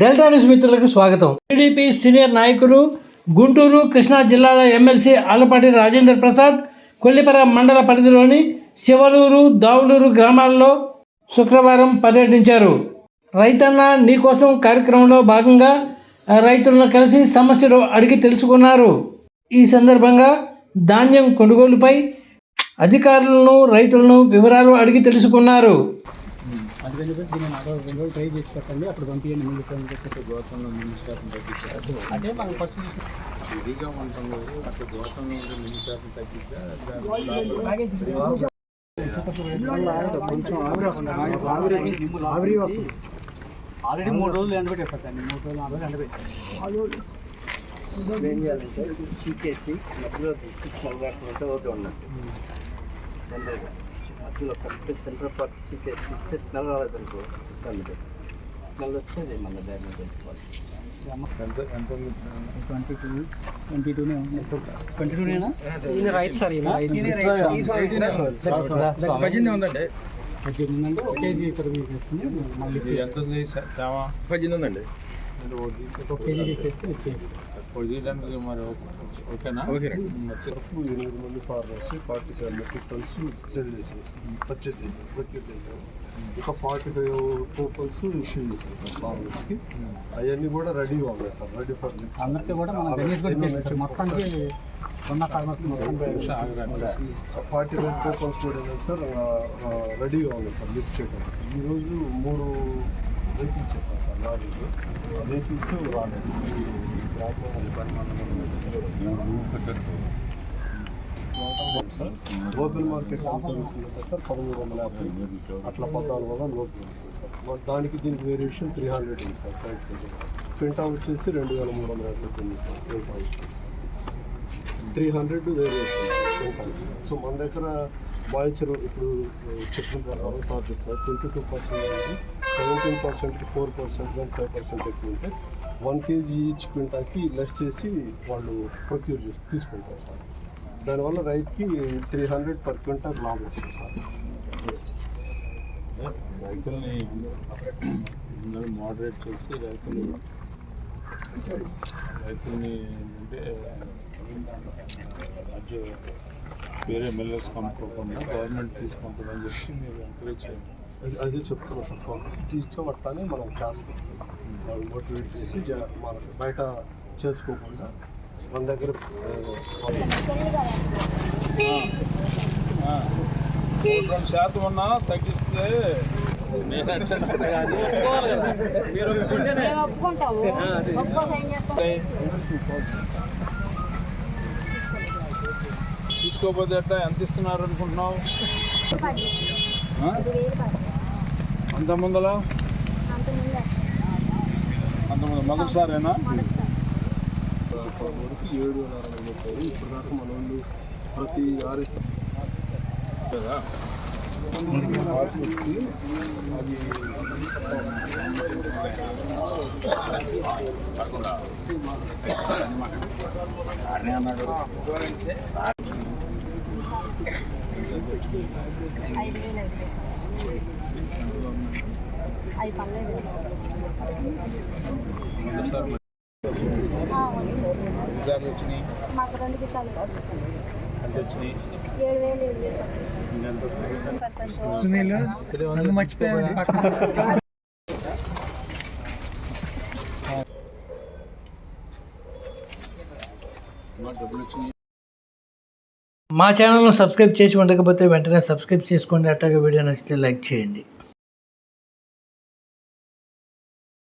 Delta news మిత్రులకు స్వాగతం. TDP senior నాయకులు గుంటూరు కృష్ణా జిల్లాల ఎమ్మెల్సీ ఆలపాటి రాజేంద్ర ప్రసాద్ కొల్లిపర మండల పరిధిలోని శివలూరు దావులూరు గ్రామాల్లో శుక్రవారం పర్యటించారు. రైతన్న నీకోసం కార్యక్రమంలో భాగంగా రైతులను కలిసి సమస్యలు అడిగి తెలుసుకున్నారు. ఈ సందర్భంగా ధాన్యం కొనుగోలుపై అధికారులను రైతులను వివరాలు అడిగి తెలుసుకున్నారు. అందుకని చెప్పి దీన్ని నాకు రెండు రోజులు ట్రై చేసి పెట్టండి. అప్పుడు పంపించండి ముందు చెప్పి గోతంలో మినీ శాతం తగ్గించారు? అంటే మనం ఫస్ట్ ఇదిగా ఉంటుంది అట్లా గోతంలో ఉండే మినీ శాతం తగ్గిద్దా ఆల్రెడీ మూడు రోజులు ఎండబెట్టేస్తారు దాన్ని. మూడు రోజులు నాలుగు రోజులు ఎండబెట్టి ఏం చేయాలంటే చీకేసి మధ్యలో తీసి స్మెల్ రాకుండా ఓకే ఉన్నట్టు జనరల్గా మధ్యలో కరెక్ట్ సెంటర్ పార్ట్ చీకేసి తీస్తే స్మెల్ రాలేదనుకో అందుకే స్మెల్ వస్తే అది మళ్ళీ డ్యామేజ్ అయిపోవాలి. ఎంత ఎంత ట్వంటీ టూ ట్వంటీ టూనే ట్వంటీ టూనేనా రైట్ సార్ ఉందండి. కేజీ ఇక్కడ మళ్ళీ ఎంత పద్దెనిమిది ఉందండి. ఒక కేజీ తీసేస్తే ఇచ్చేసి మరి ఓకేనా? ఓకే. వచ్చి ఎనిమిది మంది farmers forty seven metric tonnes sell చేశారు పర్చేజ్ చేశారు ఇంకా ఫార్టీ ఫైవ్ కూపన్స్ ఇష్యూ చేశారు సార్ ఫార్మర్స్కి. అవన్నీ కూడా రెడీగా ఉన్నాయి సార్ రెడీ ఫర్ అందరికీ కూడా మనం గణేష్ కూడా ఇచ్చేసాం మొత్తానికి ఉన్న ఫార్మర్స్ మొత్తం ఫార్టీ ఫైవ్ కూపన్స్ కూడా ఉన్నాయి సార్ రెడీగా ఉన్నాయి సార్ లిఫ్ట్ చేయడానికి. ఈరోజు మూడు వెహికల్స్ సార్ లారీలు ఆ రాలేదు సార్ ఓపెన్ మార్కెట్ సార్ పదమూడు వందల యాభై. అట్లా పద్నాలుగు వందల లోపు సార్. దానికి దీనికి వేరియేషన్ త్రీ హండ్రెడ్ ఉంది సార్ సైడ్ క్వింటా వచ్చేసి రెండు వేల మూడు వందల యాభై ఉంది సార్ క్వింటా వచ్చేసి త్రీ హండ్రెడ్ వేరియేషన్ సో మన దగ్గర మాయిచర్ ఇప్పుడు చెప్పిన ప్రకారం సార్ చెప్తారు ట్వంటీ టూ పర్సెంట్ అనేది సెవెంటీన్ పర్సెంట్కి ఫోర్ పర్సెంట్ కానీ ఫైవ్ పర్సెంట్ ఎక్కువ ఉంటే వన్ కేజీ ఈచ్ క్వింటాకి లెస్ చేసి వాళ్ళు ప్రొక్యూర్ చేసి తీసుకుంటారు సార్. దానివల్ల రైతుకి త్రీ హండ్రెడ్ పర్ క్వింటాల్ లాభం వస్తుంది సార్. రైతుల్ని అందరూ మోడరేట్ చేసి రైతులు రైతుల్ని అంటే రాజ్య వేరే మిల్లర్స్ కమ్ముకోకుండా గవర్నమెంట్ తీసుకుంటుందని చెప్పి మీరు ఎంకరేజ్ చేయండి. అది అదే చెప్తున్నా సార్ ఇచ్చాం అట్లానే మనం చేస్తాం సార్. వాళ్ళు మోటివేట్ చేసి జ- మనకి బయట చేసుకోకుండా మన దగ్గర ఆ, రెండు శాతం ఉన్నా తగ్గిస్తే నేను తీసుకోపోతే ఎట్లా ఎంత ఇస్తున్నారు అనుకుంటున్నావు అంత ముందల? అంత ముందు మొదటిసారేనా వరకు ఏడు వేల అరవై ముప్పై ఇప్పుడు దాకా మన వాళ్ళు ప్రతి ఆరు కదా? అది ఎన్నిసార్లు వచ్చినాయి. మాకు రెండు గిట్టాలు ఎంత వచ్చినాయి సునీల్ మర్చిపోయాడు డబ్బులు వచ్చినాయి మా ఛానల్ను సబ్స్క్రైబ్ చేసి ఉండకపోతే వెంటనే సబ్స్క్రైబ్ చేసుకోండి. అట్లాగే వీడియో నచ్చితే లైక్ చేయండి.